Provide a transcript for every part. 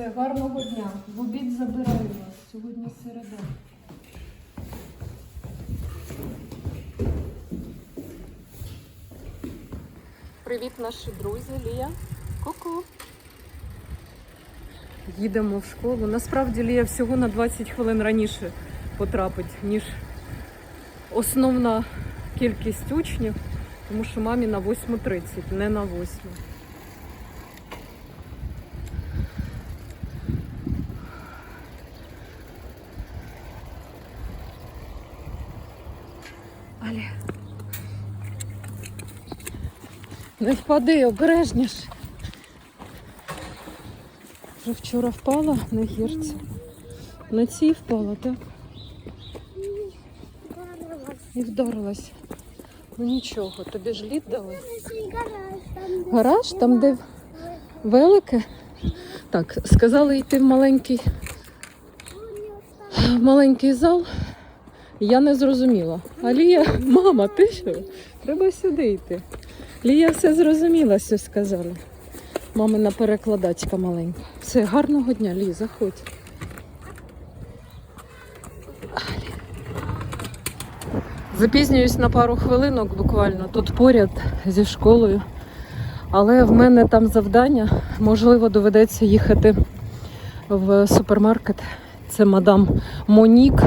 Все, гарного дня. В обід забираю вас. Сьогодні середа. Привіт, наші друзі, Лія. Ку-ку. Їдемо в школу. Насправді Лія всього на 20 хвилин раніше потрапить, ніж основна кількість учнів, тому що мамі на 8.30, не на 8. Не впади, обережніше. Вже вчора впала на гірці. На цій впала, так? І вдарилась. Ну нічого, тобі ж лід дали. Гараж, там, де велике. Так, сказали йти в маленький, в маленький зал. Я не зрозуміла. А Лія, мама, ти що? Треба сюди йти. Лія все зрозуміла, все сказала. Мамина перекладачка маленька. Все, гарного дня, Лі, заходь. Запізнююсь на пару хвилинок буквально тут поряд зі школою. Але в мене там завдання. Можливо, доведеться їхати в супермаркет. Це мадам Монік.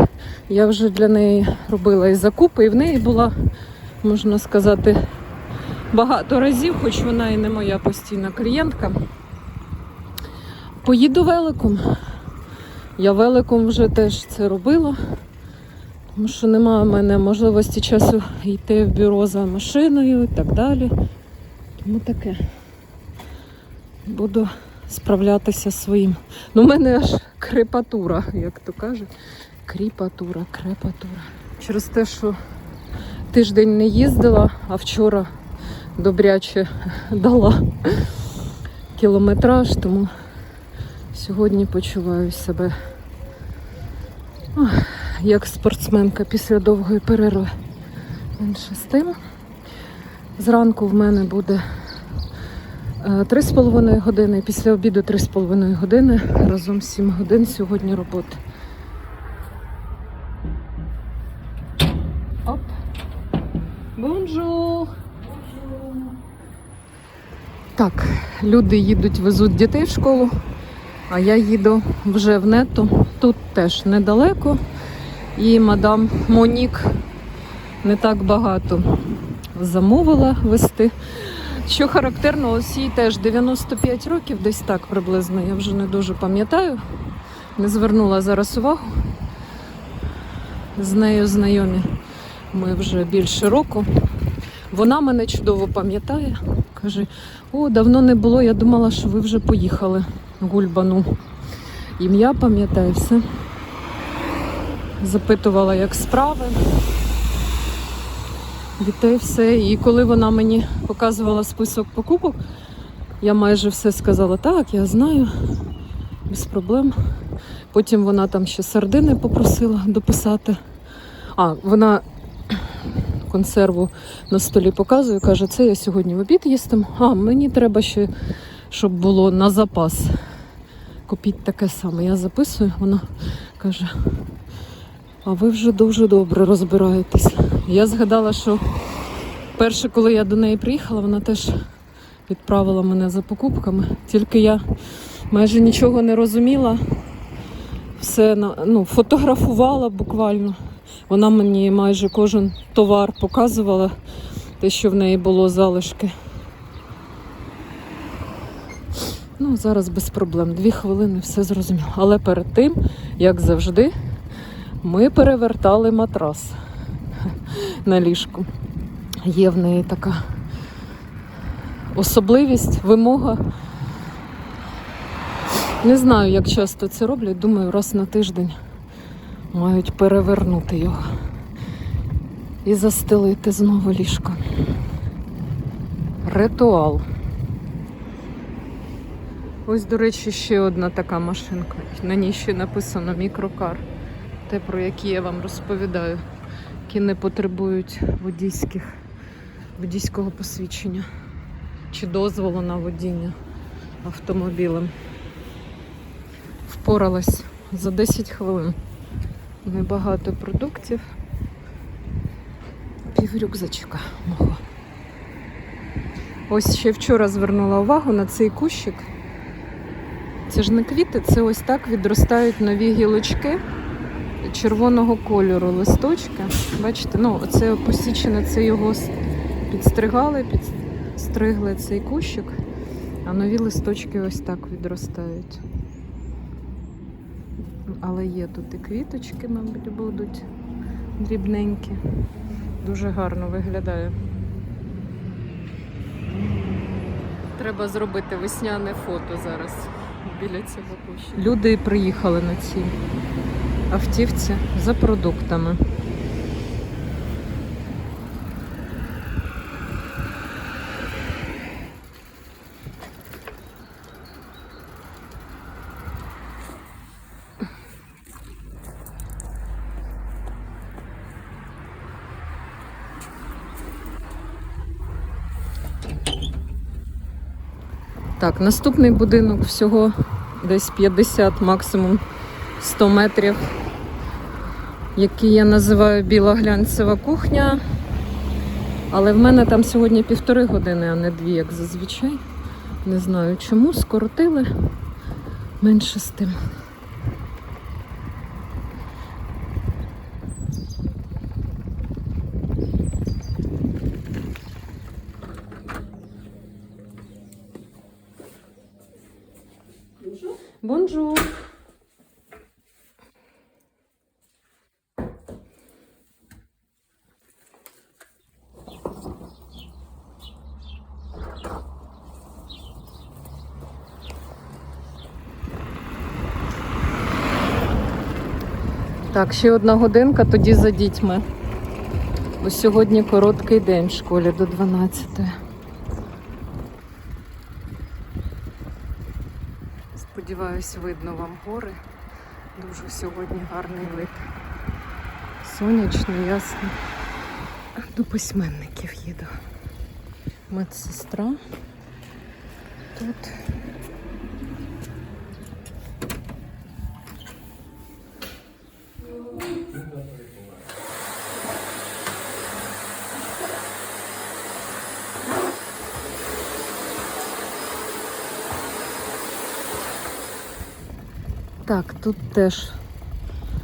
Я вже для неї робила і закупи, і в неї була, можна сказати, багато разів, хоч вона і не моя постійна клієнтка. Поїду великом. Я великом вже теж це робила, тому що немає в мене можливості часу йти в бюро за машиною і так далі. Тому таке. Буду справлятися своїм. Ну, в мене аж крепатура, як то кажуть. Кріпатура, крепатура. Через те, що тиждень не їздила, а вчора добряче дала кілометраж, тому сьогодні почуваю себе як спортсменка після довгої перерви. Менше з тим. Зранку в мене буде е, 3,5 години, після обіду 3,5 години, разом 7 годин сьогодні роботи. Оп. Бонжур. Так, люди їдуть, везуть дітей в школу, а я їду вже в нету. Тут теж недалеко. І мадам Монік не так багато замовила вести. Що характерно, ось їй теж 95 років, десь так приблизно. Я вже не дуже пам'ятаю. Не звернула зараз увагу. З нею знайомі ми вже більше року. Вона мене чудово пам'ятає. Каже: о, давно не було, я думала, що ви вже поїхали гульбану. Ім'я пам'ятаю все. Запитувала, як справи. Дітей все. І коли вона мені показувала список покупок, я майже все сказала, так, я знаю, без проблем. Потім вона там ще сардини попросила дописати. А, вона консерву на столі показує, каже, це я сьогодні в обід їстиму. А, мені треба ще, щоб було на запас. Купіть таке саме. Я записую, вона каже, а ви вже дуже добре розбираєтесь. Я згадала, що перше, коли я до неї приїхала, вона теж відправила мене за покупками. Тільки я майже нічого не розуміла. Все ну, фотографувала буквально. Вона мені майже кожен товар показувала, те, що в неї було залишки. Ну, зараз без проблем. Дві хвилини, все зрозуміло. Але перед тим, як завжди, ми перевертали матрас на ліжку. Є в неї така особливість, вимога. Не знаю, як часто це роблять. Думаю, раз на тиждень мають перевернути його і застелити знову ліжко. Ритуал. Ось, до речі, ще одна така машинка. На ній ще написано мікрокар. Те, про які я вам розповідаю, які не потребують водійських, водійського посвідчення чи дозволу на водіння автомобілем. Впоралась за 10 хвилин. Небагато продуктів. Пів рюкзачка мого. Ось ще вчора звернула увагу на цей кущик. Це ж не квіти, це ось так відростають нові гілочки червоного кольору листочки. Бачите, ну оце посічене, це його підстригали, підстригли цей кущик, а нові листочки ось так відростають. Але є тут і квіточки, мабуть, будуть дрібненькі. Дуже гарно виглядає. Треба зробити весняне фото зараз біля цього куща. Люди приїхали на цій автівці за продуктами. Так, наступний будинок всього десь 50, максимум 100 метрів, який я називаю біла глянцева кухня. Але в мене там сьогодні півтори години, а не дві, як зазвичай. Не знаю чому, скоротили менше з тим. Бонжур. Так, ще одна годинка, тоді за дітьми. Бо сьогодні короткий день в школі до 12. Сподіваюсь, видно вам гори. Дуже сьогодні гарний вид. Сонячно, ясно. До письменників їду. Медсестра. Тут. Так, тут теж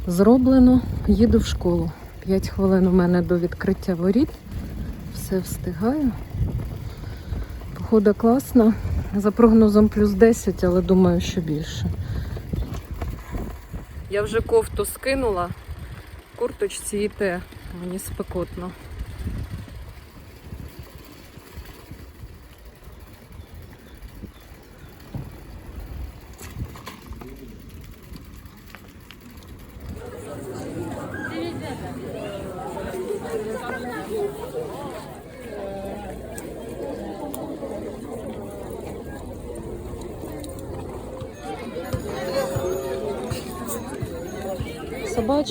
зроблено. Їду в школу. 5 хвилин у мене до відкриття воріт. Все встигаю. Погода класна. За прогнозом плюс 10, але думаю, що більше. Я вже кофту скинула. Курточці і те. Мені спекотно.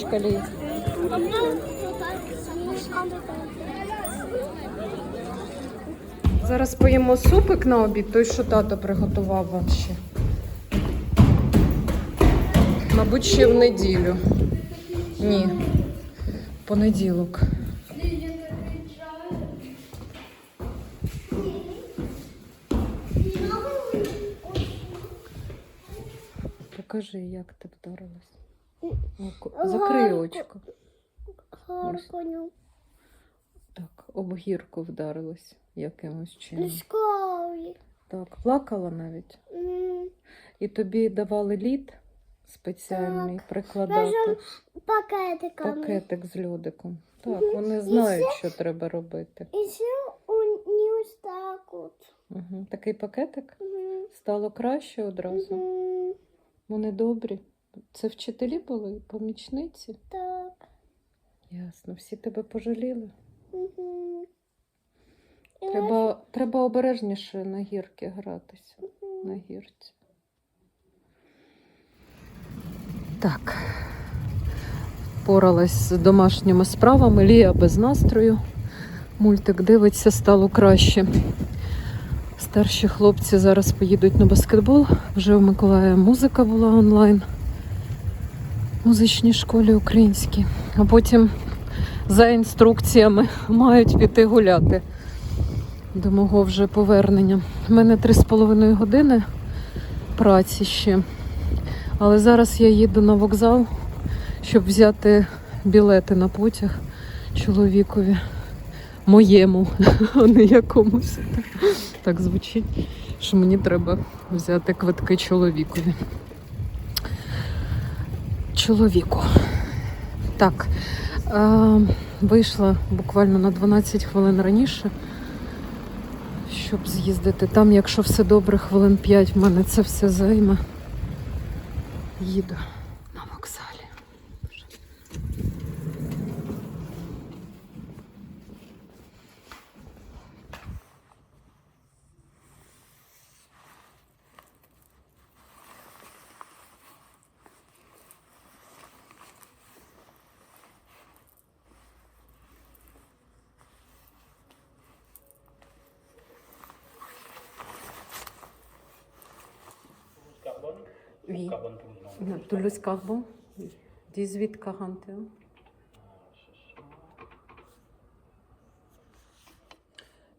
Собачка. Зараз поїмо супик на обід, той, що тато приготував вам ще. Мабуть, ще в неділю. Ні. Понеділок. Покажи, як ти вдарилась. Закрий очко. Харконю. Так, об гірку вдарилась якимось чином. Школі. Так, плакала навіть. І тобі давали лід спеціальний Так. прикладати. Пакетиками. Пакетик з льодиком. Так, вони знають, що треба робити. І ще у не ось так от. Угу. Такий пакетик Мгм. стало краще одразу. Мгм. Вони добрі. Це вчителі були, помічниці. Так. Ясно, всі тебе пожаліли. І Треба, треба обережніше на гірки гратися. ось- На гірці. Так. Поралась з домашніми справами. Лія без настрою. Мультик дивиться, стало краще. Старші хлопці зараз поїдуть на баскетбол. Вже у Миколая музика була онлайн. Музичній школі українській. А потім за інструкціями мають піти гуляти до мого вже повернення. У мене три з половиною години праці ще. Але зараз я їду на вокзал, щоб взяти білети на потяг чоловікові. Моєму, а не якомусь. Так звучить, що мені треба взяти квитки чоловікові. Чоловіку. Так, е, вийшла буквально на 12 хвилин раніше, щоб з'їздити. Там, якщо все добре, хвилин 5 в мене це все займе. Їду Oui. Long. Toulouse Carbon, 1841.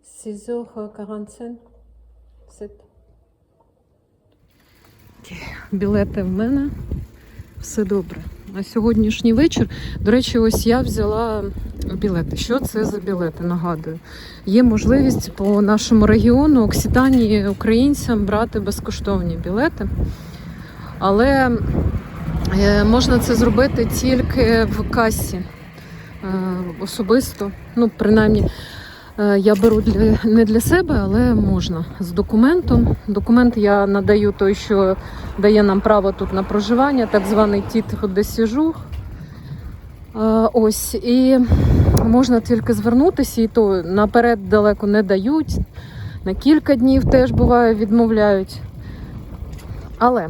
Six heures quarante-cinq. Білети в мене. Все добре. На сьогоднішній вечір, до речі, ось я взяла білети. Що це за білети? Нагадую. Є можливість по нашому регіону Окситанії українцям брати безкоштовні білети. Але е, можна це зробити тільки в касі е, особисто. Ну, принаймні, е, я беру для, не для себе, але можна з документом. Документ я надаю той, що дає нам право тут на проживання, так званий тітр де сіжур. Е, Ось, і можна тільки звернутися, і то наперед далеко не дають. На кілька днів теж буває, відмовляють. Але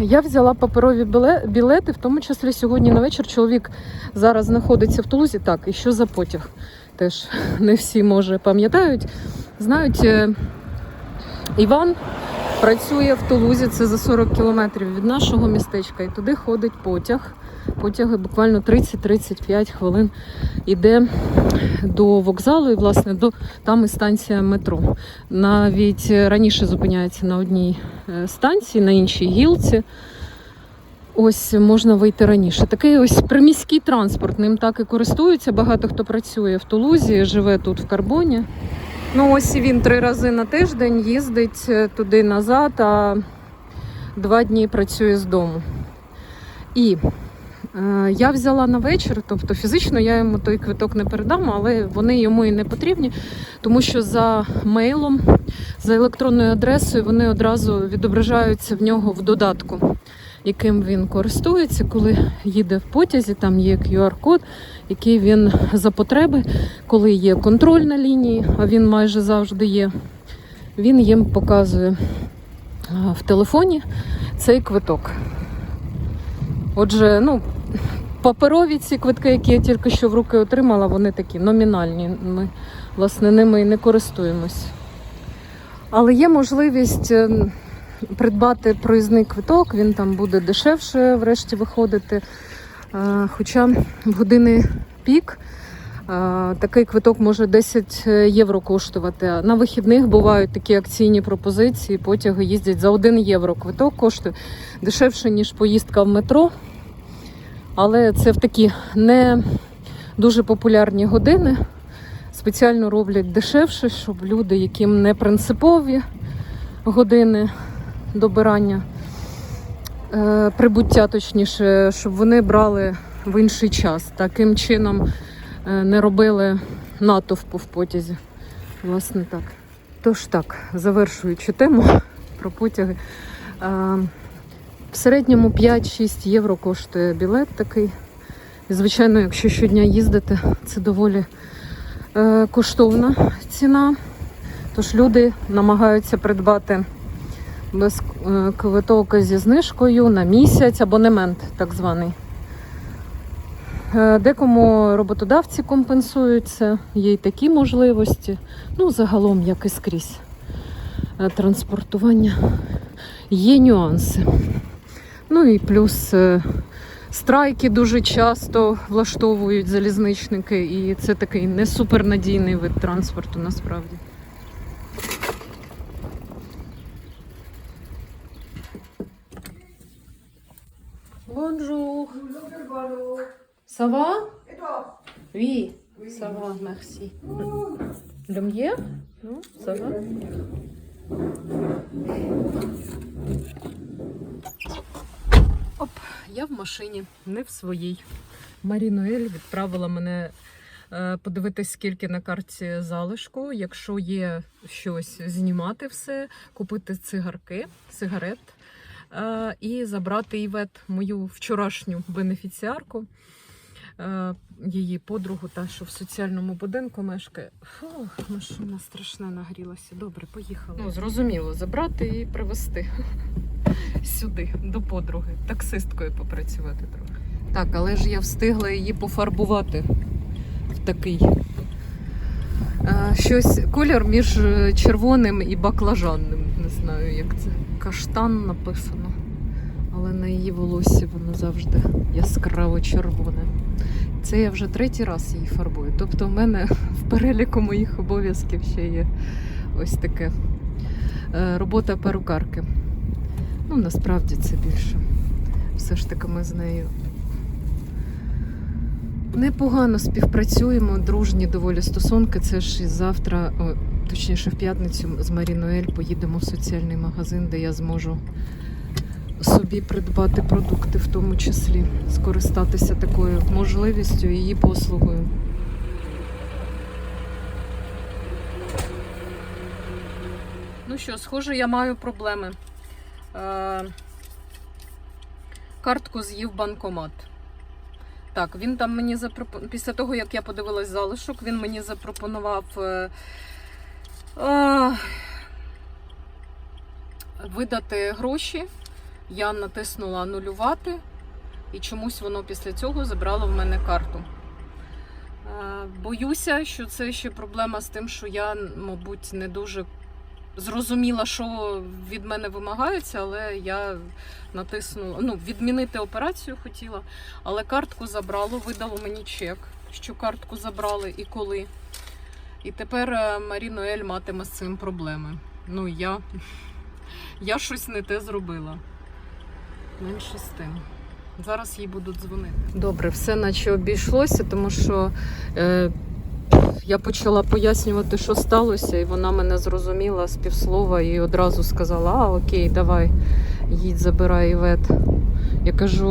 я взяла паперові білети, в тому числі сьогодні на вечір. Чоловік зараз знаходиться в Тулузі. Так, і що за потяг? Теж не всі, може, пам'ятають. Знають, е, Іван працює в Тулузі, це за 40 кілометрів від нашого містечка, і туди ходить потяг. Потяги буквально 30-35 хвилин іде до вокзалу, і власне до там і станція метро. Навіть раніше зупиняється на одній е, станції, на іншій гілці. Ось можна вийти раніше. Такий ось приміський транспорт. Ним так і користуються. Багато хто працює в Тулузі, живе тут в Карбоні. Ну ось він три рази на тиждень їздить е, туди назад, а два дні працює з дому. І я взяла на вечір, тобто фізично я йому той квиток не передам, але вони йому і не потрібні, тому що за мейлом, за електронною адресою вони одразу відображаються в нього в додатку, яким він користується, коли їде в потязі. Там є QR-код, який він за потреби, коли є контроль на лінії, а він майже завжди є. Він їм показує в телефоні цей квиток. Отже, ну, паперові ці квитки, які я тільки що в руки отримала, вони такі номінальні. Ми, власне, ними і не користуємось. Але є можливість е, придбати проїзний квиток, він там буде дешевше врешті виходити. Е, Хоча в години пік е, такий квиток може 10 євро коштувати. На вихідних бувають такі акційні пропозиції, потяги їздять за 1 євро. Квиток коштує дешевше, ніж поїздка в метро. Але це в такі не дуже популярні години. Спеціально роблять дешевше, щоб люди, яким не принципові години добирання, е, прибуття, точніше, щоб вони брали в інший час. Таким чином е, не робили натовпу в потязі. Власне так. Тож так, завершуючи тему про потяги. В середньому 5-6 євро коштує білет такий. І, звичайно, якщо щодня їздити, це доволі е, коштовна ціна. Тож люди намагаються придбати без е, квиток зі знижкою на місяць, абонемент так званий. Е, Декому роботодавці компенсуються, є й такі можливості. Ну, загалом, як і скрізь е, транспортування. Є нюанси. Ну і плюс е, Страйки дуже часто влаштовують залізничники, і це такий не супернадійний вид транспорту насправді. Bonjour. Ça va Oui, ça va, merci. Lumière Non, ça va Оп, я в машині, не в своїй. Марінуель відправила мене е, подивитись, скільки на карті залишку. Якщо є щось, знімати все, купити цигарки, сигарет е, і забрати Івет, мою вчорашню бенефіціарку, її подругу, та що в соціальному будинку мешкає. Фух, машина страшна нагрілася. Добре, поїхали. Ну, зрозуміло, забрати і привезти сюди, до подруги, таксисткою попрацювати трохи. Так, але ж я встигла її пофарбувати в такий. е, Щось колір між е, червоним і баклажанним. Не знаю, як це. Каштан написано. Але на її волоссі воно завжди яскраво червоне. Це я вже третій раз її фарбую. Тобто, в мене в переліку моїх обов'язків ще є ось таке е, робота перукарки. Ну, насправді це більше. Все ж таки ми з нею непогано співпрацюємо, дружні доволі стосунки. Це ж і завтра, точніше в п'ятницю, з Марінуель поїдемо в соціальний магазин, де я зможу собі придбати продукти, в тому числі скористатися такою можливістю і її послугою. Ну що, схоже, я маю проблеми. Е, картку з'їв банкомат. Так, він там мені запропонував. Після того, як я подивилась залишок, він мені запропонував е, е, видати гроші. Я натиснула анулювати, і чомусь воно після цього забрало в мене карту. Е, боюся, що це ще проблема з тим, що я, мабуть, не дуже зрозуміла, що від мене вимагається, але я натиснула, ну, відмінити операцію хотіла, але картку забрало, видало мені чек, що картку забрали і коли. І тепер е, Марінуель матиме з цим проблеми. Ну, я, я щось не те зробила. Менше з тим. Зараз їй будуть дзвонити. Добре, все наче обійшлося, тому що е, я почала пояснювати, що сталося, і вона мене зрозуміла з півслова і одразу сказала: А, окей, давай, їдь, забирай Івет. Я кажу: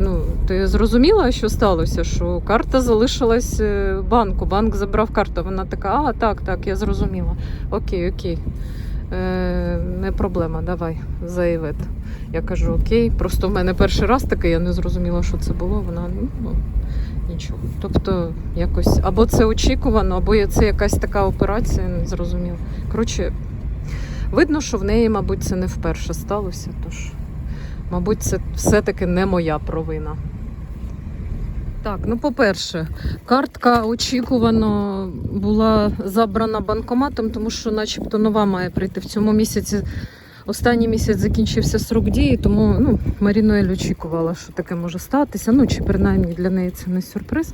ну, ти зрозуміла, що сталося? Що карта залишилась е, в банку, банк забрав карту. Вона така, а, так, так, я зрозуміла. Окей, окей. Е, не проблема, давай, за Івет. Я кажу, окей, просто в мене перший раз таке, я не зрозуміла, що це було. Вона ну, нічого. Тобто, якось або це очікувано, або це якась така операція, не зрозуміло. Коротше, видно, що в неї, мабуть, це не вперше сталося. Тож, мабуть, це все-таки не моя провина. Так, ну по-перше, картка очікувано була забрана банкоматом, тому що, начебто, нова має прийти в цьому місяці. Останній місяць закінчився срок дії, тому ну, Марінуель очікувала, що таке може статися. Ну, чи принаймні для неї це не сюрприз.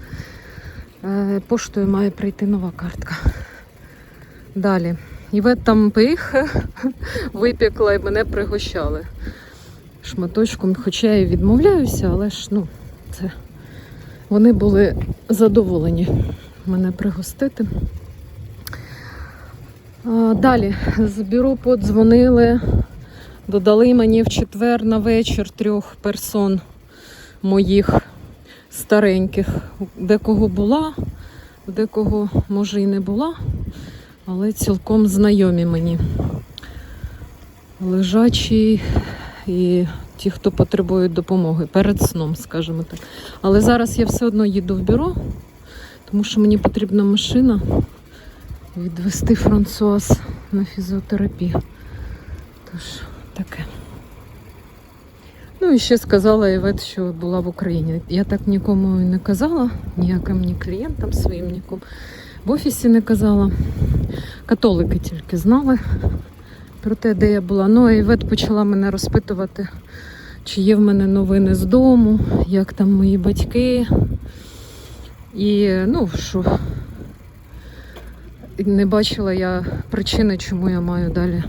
Е, Поштою має прийти нова картка. Далі. Івет там пих випікла і мене пригощали шматочком, хоча я відмовляюся, але ж ну, це вони були задоволені мене пригостити. Далі з бюро подзвонили, додали мені в четвер на вечір трьох персон моїх стареньких. Декого була, декого може і не була, але цілком знайомі мені. Лежачі і ті, хто потребують допомоги перед сном, скажімо так. Але зараз я все одно їду в бюро, тому що мені потрібна машина відвести Франсуаз на фізіотерапію. Тож, таке. Ну і ще сказала Івет, що була в Україні. Я так нікому і не казала, ніяким ні клієнтам своїм, нікому. В офісі не казала. Католики тільки знали про те, де я була. Ну, а Івет почала мене розпитувати, чи є в мене новини з дому, як там мої батьки. І ну, що не бачила я причини, чому я маю далі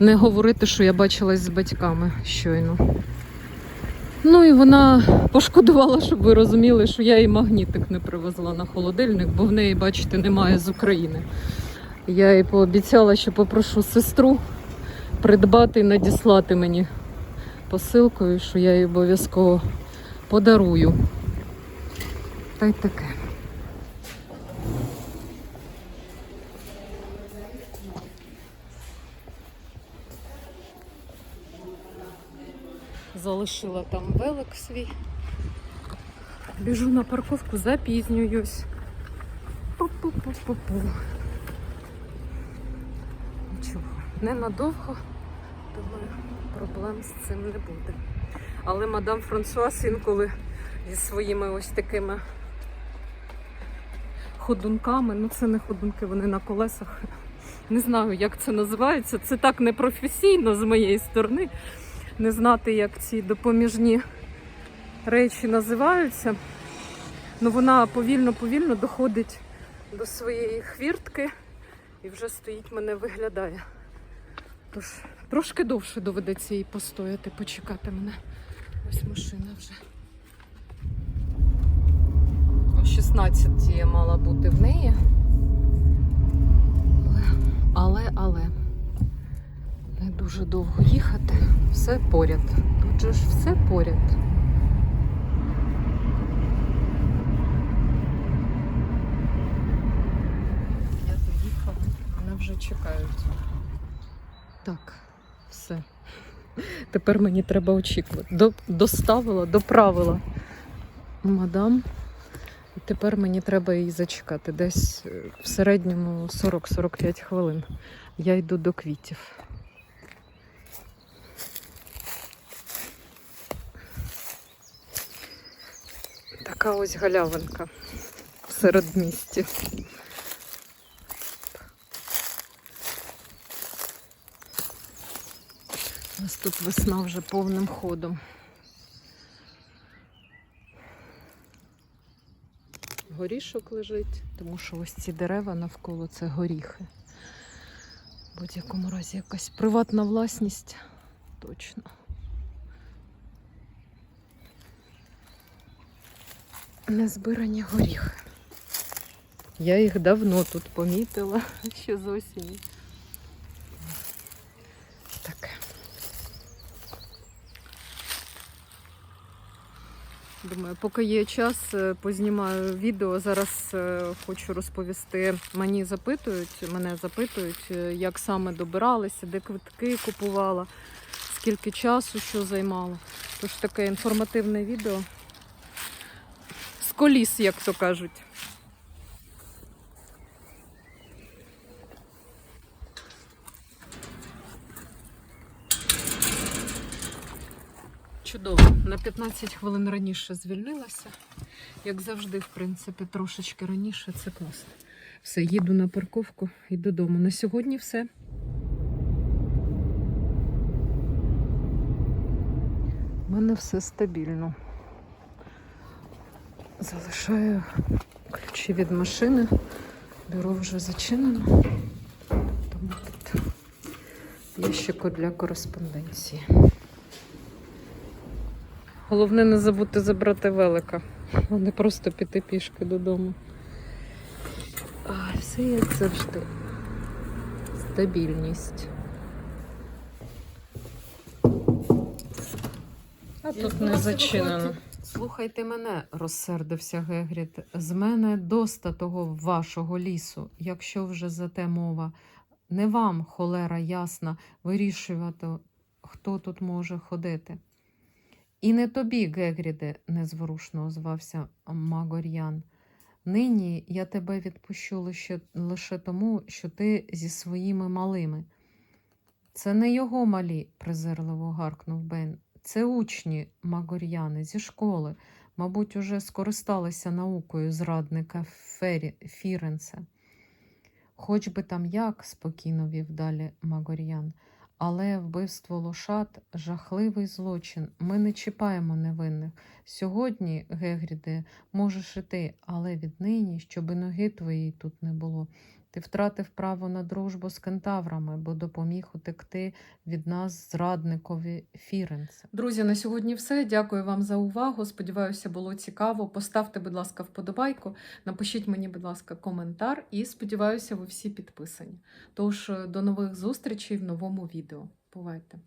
не говорити, що я бачилась з батьками щойно. Ну і вона пошкодувала, щоб ви розуміли, що я їй магнітик не привезла на холодильник, бо в неї, бачите, немає з України. Я їй пообіцяла, що попрошу сестру придбати і надіслати мені посилкою, що я їй обов'язково подарую. Та й таке. Залишила там велик свій. Біжу на парковку, запізнююсь. Пу-пу-пу-пу-пу. Нічого, ненадовго, думаю, проблем з цим не буде. Але мадам Франсуас інколи зі своїми ось такими ходунками, ну це не ходунки, вони на колесах. Не знаю, як це називається. Це так непрофесійно з моєї сторони. Не знати, як ці допоміжні речі називаються. Ну вона повільно-повільно доходить до своєї хвіртки і вже стоїть мене виглядає. Тож трошки довше доведеться їй постояти, почекати мене. Ось машина вже. О 16 я мала бути в неї. Але, але не дуже довго їхати. Все поряд. Тут же ж все поряд. Я доїхала, мене вже чекають. Так, все. Тепер мені треба очікувати. До, доставила, доправила мадам. Тепер мені треба її зачекати. Десь е, в середньому 40-45 хвилин. Я йду до квітів. Така ось галявинка в середмісті. У нас тут весна вже повним ходом. Горішок лежить, тому що ось ці дерева навколо це горіхи. В будь-якому разі якась приватна власність точно. Незбирані горіхи. Я їх давно тут помітила, ще з осені. Таке. Думаю, поки є час, е, познімаю відео. Зараз е, хочу розповісти. Мені запитують, мене запитують, е, як саме добиралися, де квитки купувала, скільки часу що займало. Тож таке інформативне відео. Коліс, як то кажуть. Чудово. На 15 хвилин раніше звільнилася. Як завжди, в принципі, трошечки раніше це класно. Все, їду на парковку і додому. На сьогодні все. У мене все стабільно. Залишаю ключі від машини. Бюро вже зачинено. Тому тут ящику для кореспонденції. Головне не забути забрати велика, а не просто піти пішки додому. А, все як завжди. Стабільність. А тут не зачинено. Слухайте мене, розсердився Гегріт. З мене доста того вашого лісу, якщо вже за те мова. Не вам, холера ясна, вирішувати, хто тут може ходити. І не тобі, Гегріде, незворушно озвався Магор'ян. Нині я тебе відпущу лише, лише тому, що ти зі своїми малими. Це не його малі, презирливо гаркнув Бен. Це учні Магор'яни зі школи, мабуть, уже скористалися наукою зрадника Фері, Фіренса. Хоч би там як, спокійно вів далі Магор'ян, Але вбивство лошад жахливий злочин. Ми не чіпаємо невинних. Сьогодні, Гегріде, можеш іти, але віднині, щоби ноги твоєї тут не було. Ти втратив право на дружбу з кентаврами, бо допоміг утекти від нас зрадникові Фіренце. Друзі, на сьогодні все. Дякую вам за увагу. Сподіваюся, було цікаво. Поставте, будь ласка, вподобайку, напишіть мені, будь ласка, коментар і сподіваюся, ви всі підписані. Тож до нових зустрічей в новому відео. Бувайте!